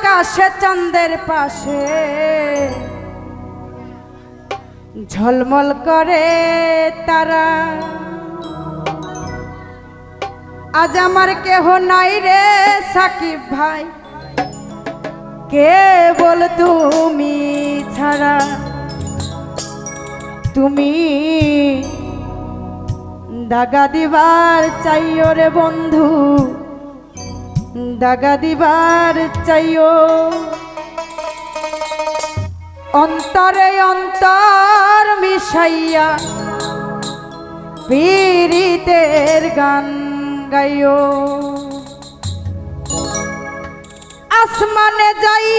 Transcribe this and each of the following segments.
আকাশে চন্দ্রের পাশে ঝলমল করে তারা। আজ আমার কেহ নাই রে সাকিব ভাই। কে বল তুমি ছাড়া। তুমি দাগা দিবার চাইও রে বন্ধু। দাগা দিবার চাইও। অন্তরে অন্তর মিশাইয়া পীড়িতের গান গাইও। আসমানে যাই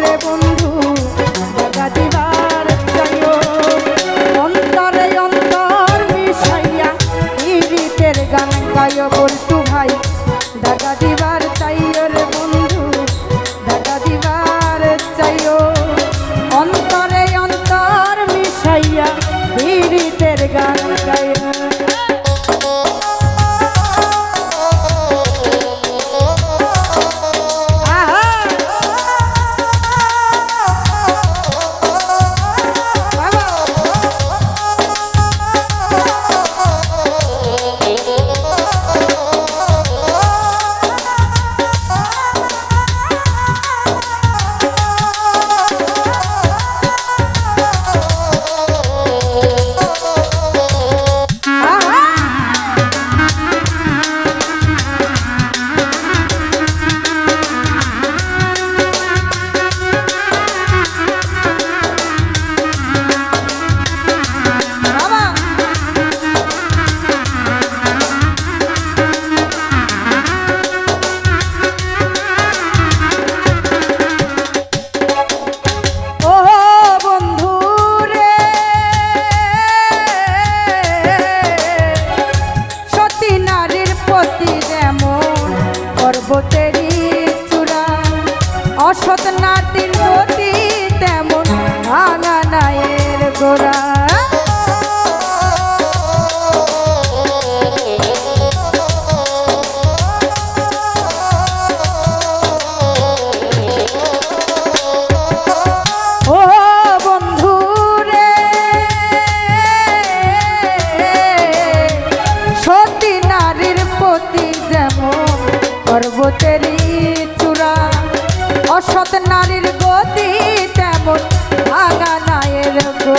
রে বন্ধু।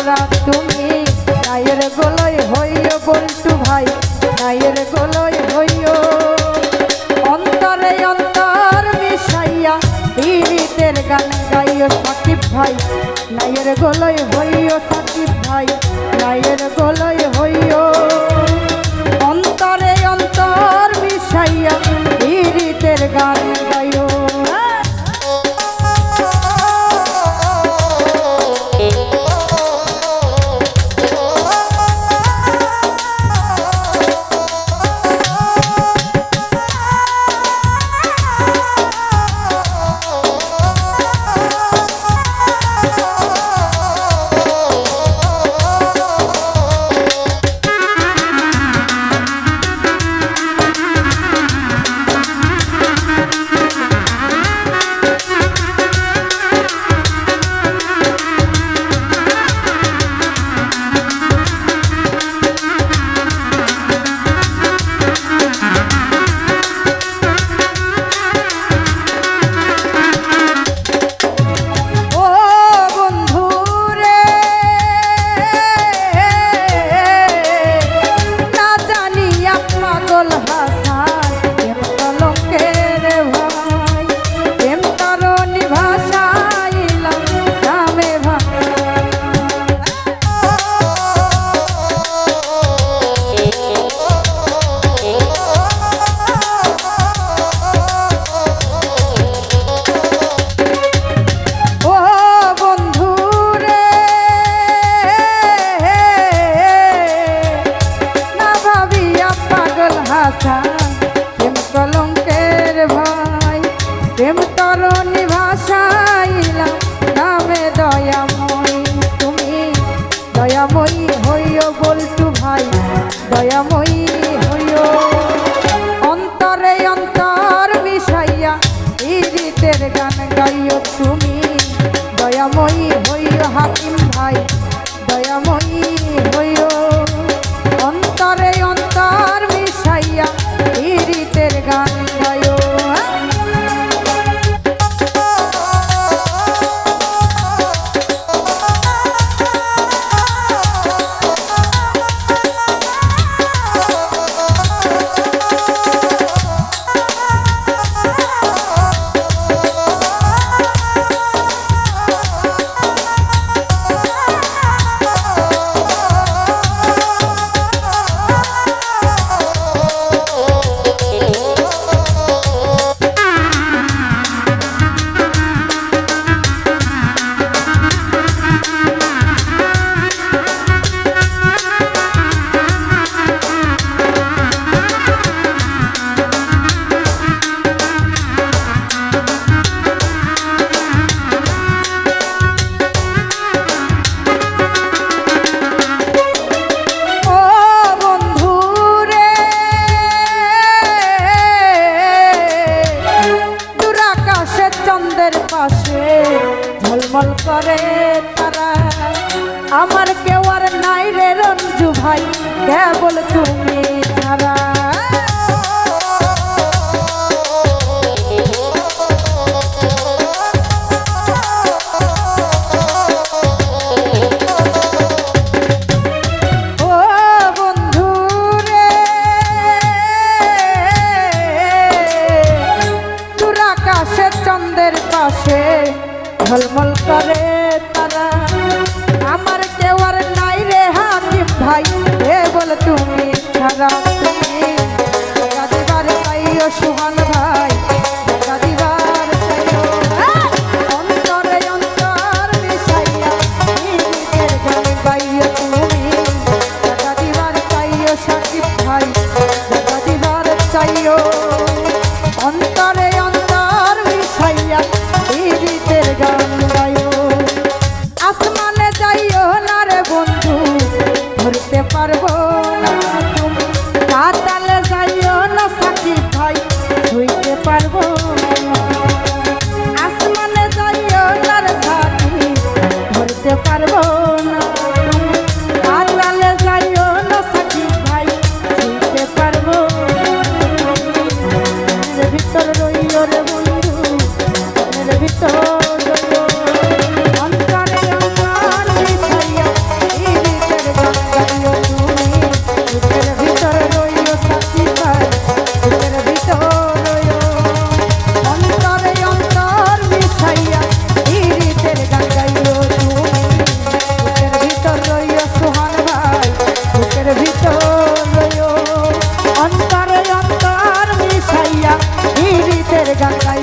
বলরা তুমি, নাইয়ের গোলয় হইও বল্টু ভাই, নাইয়ের গোলয় হইও। অন্তরে অন্তর মিশাইয়া পীড়িতের গান গাইও সাকিব ভাই, নাইয়ের গোলয় হইও моя, моя. করে তারা। আমার কেউ আর নাই রে রঞ্জু ভাই। কেবল তুমি সোহানা গান